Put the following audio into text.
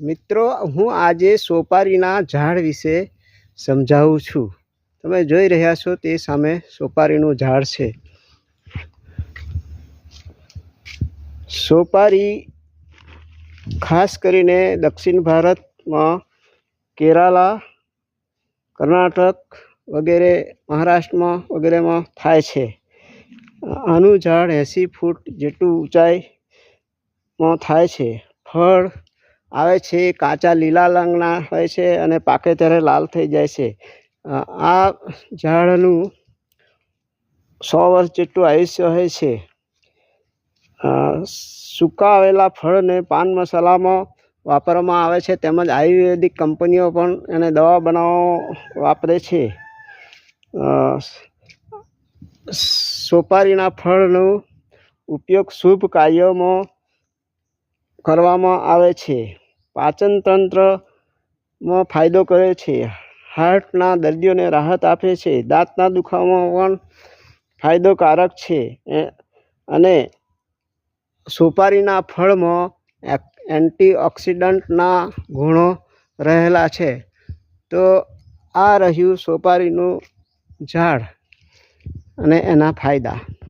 મિત્રો, હું આજે સોપારીના ઝાડ વિશે સમજાવું છું. તમે જોઈ રહ્યા છો તે સામે સોપારીનું ઝાડ છે. સોપારી ખાસ કરીને દક્ષિણ ભારતમાં કેરાલા, કર્ણાટક વગેરે, મહારાષ્ટ્રમાં વગેરેમાં થાય છે. આનું ઝાડ એંસી ફૂટ જેટલું ઊંચાઈમાં થાય છે. ફળ આવે છે, કાચા લીલા રંગના હોય છે અને પાકે ત્યારે લાલ થઈ જાય છે. આ ઝાડનું સો વર્ષ જેટલું આયુષ્ય હોય છે. સુકાવેલા ફળને પાન મસાલામાં વાપરવામાં આવે છે, તેમજ આયુર્વેદિક કંપનીઓ પણ એને દવા બનાવવા વાપરે છે. સોપારીના ફળનો ઉપયોગ શુભ કાર્યોમાં કરવામાં આવે છે. પાચન તંત્રમાં ફાયદો કરે છે. હાર્ટના દર્દીઓને રાહત આપે છે. દાંતના દુખાવામાં પણ ફાયદોકારક છે. અને સોપારીના ફળમાં એન્ટીઓક્સિડન્ટના ગુણો રહેલા છે. તો આ રહ્યું સોપારીનું ઝાડ અને એના ફાયદા.